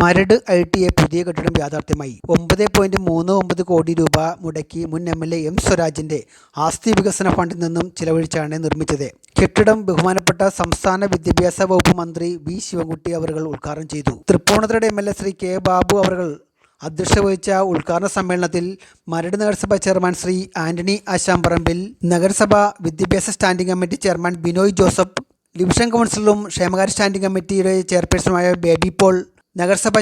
Maradu I T I പുതിയ കെട്ടിടം യാഥാർത്ഥ്യമായി. ഒമ്പത് പോയിന്റ് മൂന്ന് ഒമ്പത് കോടി രൂപ മുടക്കി മുൻ എം എൽ എ എം സ്വരാജിന്റെ ആസ്തി വികസന ഫണ്ടിൽ നിന്നും ചിലവഴിച്ചാണ് നിർമ്മിച്ചത്. കെട്ടിടം ബഹുമാനപ്പെട്ട സംസ്ഥാന വിദ്യാഭ്യാസ വകുപ്പ് മന്ത്രി വി ശിവകുട്ടി അവർ ഉദ്ഘാടനം ചെയ്തു. തൃപ്പൂണിത്തുറയുടെ M L A Shri K Babu അവർ അധ്യക്ഷത വഹിച്ച ഉദ്ഘാടന സമ്മേളനത്തിൽ മരട് നഗരസഭ ചെയർമാൻ ശ്രീ ആന്റണി ആശാംപറമ്പിൽ നഗരസഭ വിദ്യാഭ്യാസ standing committee chairman Binoy Joseph division കൗൺസിലറും ക്ഷേമകാര്യ സ്റ്റാൻഡിംഗ് കമ്മിറ്റിയുടെ ചെയർപേഴ്സണുമായ ബേബി പോൾ നഗരസഭ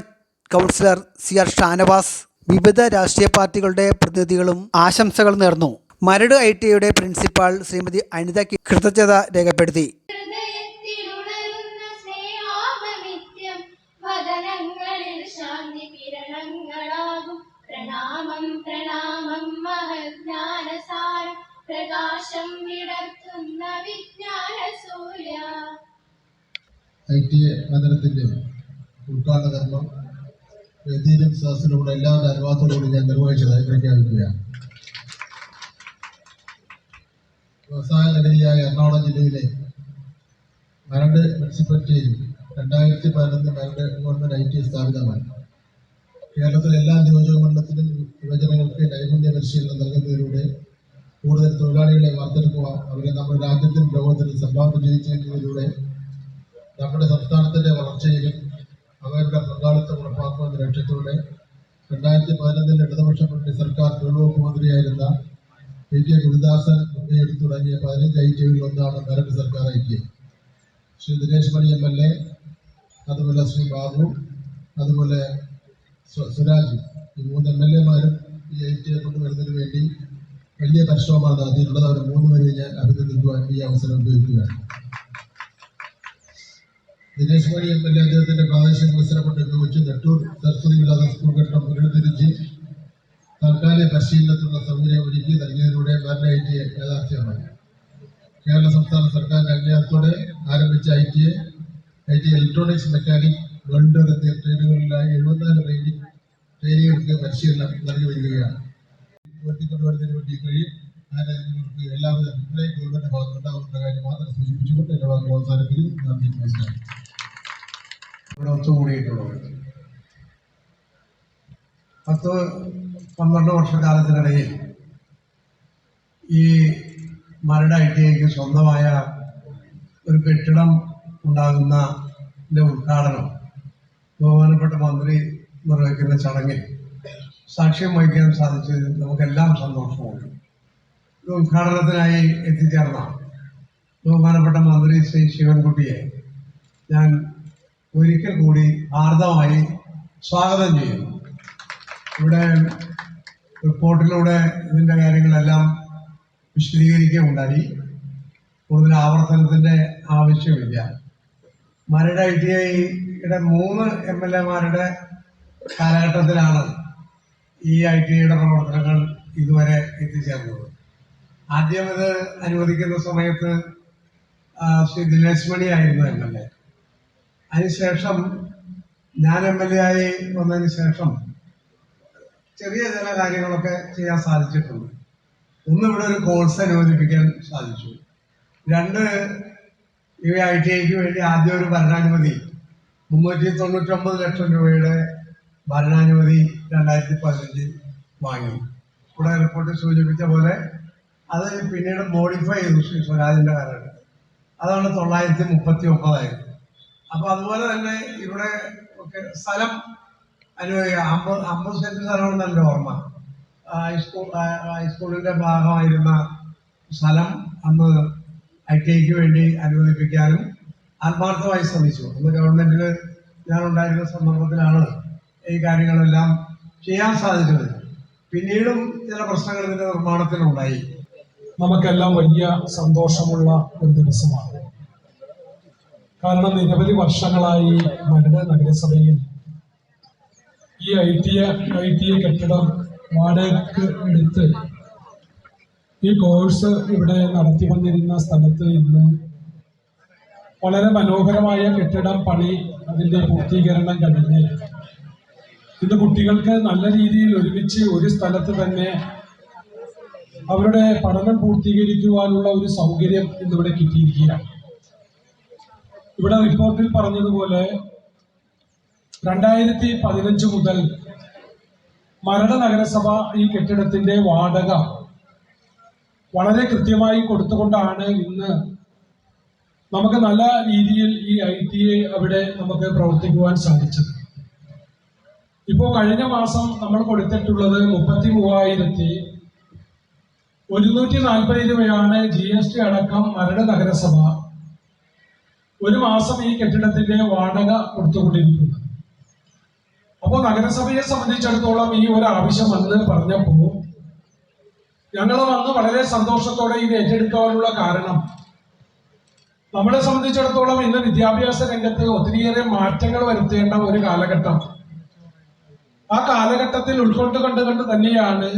കൗൺസിലർ സി ആർ ഷാനവാസ് വിവിധ രാഷ്ട്രീയ പാർട്ടികളുടെ പ്രതിനിധികളും ആശംസകൾ നേർന്നു. മരട് ഐ ടി ഐയുടെ പ്രിൻസിപ്പാൾ ശ്രീമതി അനിത കി- കൃതജ്ഞത രേഖപ്പെടുത്തി. ഹൃദയത്തിലുണരുന്ന സ്നേഹാപനിത്യം വദനങ്ങളിൽ ശാന്തി കിരണങ്ങളാകും. പ്രണാമം പ്രണാമം മഹജ്ഞാനസാരം പ്രകാശം വിടർത്തുന്ന വിജ്ഞാന സൂര്യ ഐ ടി എ ഉദ്ഘാടന കർമ്മം വേദിയിലും സദസ്സിലുമുള്ള എല്ലാവരുടെ അനുവാദത്തോടുകൂടി ഞാൻ നിർവഹിച്ചതായി പ്രഖ്യാപിക്കുകയാണ് വ്യവസായ നഗരിയായ എറണാകുളം ജില്ലയിലെ മരട് മുനിസിപ്പാലിറ്റിയിൽ രണ്ടായിരത്തി പതിനൊന്ന് മരട് ഗവൺമെന്റ് ഐ ടി സ്ഥാപിതമായി കേരളത്തിലെ എല്ലാ നിയോജക മണ്ഡലത്തിലും യുവജനങ്ങൾക്ക് നൈപുണ്യ പരിശീലനം നൽകുന്നതിലൂടെ കൂടുതൽ തൊഴിലാളികളെ വാർത്തെടുക്കുക അവരെ നമ്മുടെ രാജ്യത്തിനും ലോകത്തിനും സംഭാവന ചെയ്യിച്ചതിലൂടെ നമ്മുടെ സംസ്ഥാനത്തിന്റെ വളർച്ചയിലും അവരുടെ പങ്കാളിത്തം ഉറപ്പാക്കുമെന്ന ലക്ഷ്യത്തോടെ രണ്ടായിരത്തി പതിനൊന്നിൽ ഇടതുപക്ഷ മുന്നണി സർക്കാർ തൊഴിലുവകുപ്പ് മന്ത്രിയായിരുന്ന പി കെ ഗുരുദാസൻ മുൻകൈയെടുത്തു തുടങ്ങിയ പതിനഞ്ച് ഐ ടികളിൽ ഒന്നാണ് ഭരണ സർക്കാർ I T Shri Dinesh Mani M L A അതുപോലെ ശ്രീ ബാബു അതുപോലെ സുരാജ് ഈ മൂന്ന് എം എൽ എമാരും ഈ ഐ ടി കൊണ്ടുവരുന്നതിന് വേണ്ടി വലിയ പരിശ്രമമാണ് നടത്തിയിട്ടുള്ളത് അവർ മൂന്ന് പേരെ ഞാൻ അഭിനന്ദിക്കുവാൻ ഈ അവസരം ഉപയോഗിക്കുകയാണ്. Dinesh Mani M L A അദ്ദേഹത്തിന്റെ പ്രാദേശിക മത്സരപ്പെട്ട് ഉപയോഗിച്ച് നെട്ടൂർ സരസ്വതി വിലാസ സ്കൂൾ കെട്ടിടം പുനരുദ്ധരിച്ച് തൽക്കാലിക പരിശീലനത്തിനുള്ള സൗകര്യം ഒരുക്കി നൽകിയതിലൂടെ മരണ ഐ ടി യാഥാർത്ഥ്യമായി. കേരള സംസ്ഥാന സർക്കാരിന്റെ അംഗീകാരത്തോടെ ആരംഭിച്ച I T A I T electronics mechanic welder എന്നീ ട്രേഡുകളിലായി എഴുപത്തിനാല് ട്രെയിനിങ് ട്രെയിനികൾക്ക് പരിശീലനം നൽകി വരികയാണ്. കഴിയും മാത്രം സൂചിപ്പിച്ചുകൊണ്ട് പത്ത് പന്ത്രണ്ട് വർഷക്കാലത്തിനിടയിൽ ഈ മരട ഐ ടി ഐക്ക് സ്വന്തമായ ഒരു കെട്ടിടം ഉണ്ടാകുന്ന ഉദ്ഘാടനം ബഹുമാനപ്പെട്ട മന്ത്രി നിർവഹിക്കുന്ന ചടങ്ങിൽ സാക്ഷ്യം വഹിക്കാൻ സാധിച്ചതിൽ നമുക്കെല്ലാം സന്തോഷമുണ്ട്. ഉദ്ഘാടനത്തിനായി എത്തിച്ചേർന്ന ബഹുമാനപ്പെട്ട മന്ത്രി ശ്രീ ശിവൻകുട്ടിയെ ഞാൻ ഒരിക്കൽ കൂടി ആർദ്രമായി സ്വാഗതം ചെയ്യുന്നു. ഇവിടെ റിപ്പോർട്ടിലൂടെ ഇതിന്റെ കാര്യങ്ങളെല്ലാം വിശദീകരിക്കുകയുണ്ടായി കൂടുതൽ ആവർത്തനത്തിന്റെ ആവശ്യമില്ല. മരട് ഐ ടി ഐയുടെ മൂന്ന് എം എൽ എമാരുടെ കാലഘട്ടത്തിലാണ് ഈ ഐ ടി ഐയുടെ പ്രവർത്തനങ്ങൾ ഇതുവരെ എത്തിച്ചേർന്നത്. ആദ്യം ഇത് അനുവദിക്കുന്ന സമയത്ത് ശ്രീ ദിനേശ് മണി ആയിരുന്നു എം എൽ എ. അതിനുശേഷം ഞാൻ എം എൽ എ ആയി വന്നതിന് ശേഷം ചെറിയ ചില കാര്യങ്ങളൊക്കെ ചെയ്യാൻ സാധിച്ചിട്ടുണ്ട്. ഒന്ന് ഇവിടെ ഒരു കോഴ്സ് അനുവദിപ്പിക്കാൻ സാധിച്ചു. രണ്ട് ഈ ഐ ടി ഐക്ക് വേണ്ടി ആദ്യം ഒരു ഭരണാനുമതി മുന്നൂറ്റി തൊണ്ണൂറ്റൊമ്പത് ലക്ഷം രൂപയുടെ ഭരണാനുമതി രണ്ടായിരത്തി പതിനഞ്ചിൽ വാങ്ങി. ഇവിടെ റിപ്പോർട്ട് സൂചിപ്പിച്ച പോലെ അത് പിന്നീട് മോഡിഫൈ ചെയ്തു സ്വരാജിന്റെ കാലഘട്ടം. അതാണ് തൊള്ളായിരത്തി മുപ്പത്തി ഒമ്പതായത് അപ്പൊ അതുപോലെ തന്നെ ഇവിടെ ഒക്കെ സ്ഥലം അനുഭവിക്കുക അമ്പത് അമ്പത് സെന്റ് സ്ഥലമാണ് എന്റെ ഓർമ്മ. ഹൈസ്കൂൾ ഹൈസ്കൂളിന്റെ ഭാഗമായിരുന്ന സ്ഥലം അന്ന് ഐ ടി ഐക്ക് വേണ്ടി അനുവദിപ്പിക്കാനും ആത്മാർത്ഥമായി ശ്രമിച്ചു. അന്ന് ഗവൺമെന്റിൽ ഞാൻ ഉണ്ടായിരുന്ന സന്ദർഭത്തിലാണ് ഈ കാര്യങ്ങളെല്ലാം ചെയ്യാൻ സാധിച്ചത്. പിന്നീടും ചില പ്രശ്നങ്ങൾ ഇതിന്റെ നിർമ്മാണത്തിലുണ്ടായി. നമുക്കെല്ലാം വലിയ സന്തോഷമുള്ള ഒരു ദിവസമാണ്. കാരണം നിരവധി വർഷങ്ങളായി മരട് നഗരസഭയിൽ ഈ ഐ ടി ഐ ടി കെട്ടിടം വാടകയ്ക്ക് എടുത്ത് ഈ കോഴ്സ് ഇവിടെ നടത്തി വന്നിരുന്ന സ്ഥലത്ത് ഇന്ന് വളരെ മനോഹരമായ കെട്ടിടം പണി അതിന്റെ പൂർത്തീകരണം കഴിഞ്ഞ്. ഇന്ന് കുട്ടികൾക്ക് നല്ല രീതിയിൽ ഒരുമിച്ച് ഒരു സ്ഥലത്ത് തന്നെ അവരുടെ പഠനം പൂർത്തീകരിക്കുവാനുള്ള ഒരു സൗകര്യം ഇന്നിവിടെ കിട്ടിയിരിക്കുകയാണ്. ഇവിടെ റിപ്പോർട്ടിൽ പറഞ്ഞതുപോലെ രണ്ടായിരത്തി പതിനഞ്ച് മുതൽ മരട നഗരസഭ ഈ കെട്ടിടത്തിന്റെ വാടക വളരെ കൃത്യമായി കൊടുത്തുകൊണ്ടാണ് ഇന്ന് നമുക്ക് നല്ല രീതിയിൽ ഈ ഐ ടി ഐ അവിടെ നമുക്ക് പ്രവർത്തിക്കുവാൻ സാധിച്ചത്. ഇപ്പോ കഴിഞ്ഞ മാസം നമ്മൾ കൊടുത്തിട്ടുള്ളത് മുപ്പത്തി മൂവായിരത്തി ഒരുന്നൂറ്റി നാൽപ്പത് രൂപയാണ് ജി എസ് ടി അടക്കം മരട് നഗരസഭ ഒരു മാസം ഈ കെട്ടിടത്തിന്റെ വാടക കൊടുത്തുകൊണ്ടിരിക്കുന്നത് അപ്പോൾ നഗരസഭയെ സംബന്ധിച്ചിടത്തോളം ഈ ഒരു ആവശ്യം വന്ന് പറഞ്ഞപ്പോൾ ഞങ്ങൾ വന്ന് വളരെ സന്തോഷത്തോടെ ഇത് ഏറ്റെടുക്കാനുള്ള കാരണം നമ്മളെ സംബന്ധിച്ചിടത്തോളം ഇന്ന് വിദ്യാഭ്യാസ രംഗത്ത് ഒത്തിരിയേറെ മാറ്റങ്ങൾ വരുത്തേണ്ട ഒരു കാലഘട്ടം. ആ കാലഘട്ടത്തിൽ ഉൾക്കൊണ്ട് കണ്ടുകൊണ്ട് തന്നെയാണ്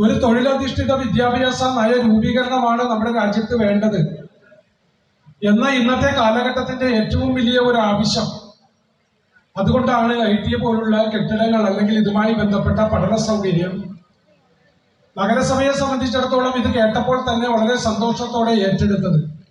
ഒരു തൊഴിലധിഷ്ഠിത വിദ്യാഭ്യാസ നയ രൂപീകരണമാണ് നമ്മുടെ രാജ്യത്ത് വേണ്ടത്. എന്ന ഇന്നത്തെ കാലഘട്ടത്തിന്റെ ഏറ്റവും വലിയ ഒരു ആവശ്യം അതുകൊണ്ടാണ് ഐ ടി പോലുള്ള കെട്ടിടങ്ങൾ അല്ലെങ്കിൽ ഇതുമായി ബന്ധപ്പെട്ട പഠന സൗകര്യം. നഗരസഭയെ സംബന്ധിച്ചിടത്തോളം ഇത് കേട്ടപ്പോൾ തന്നെ വളരെ സന്തോഷത്തോടെ ഏറ്റെടുത്തത്.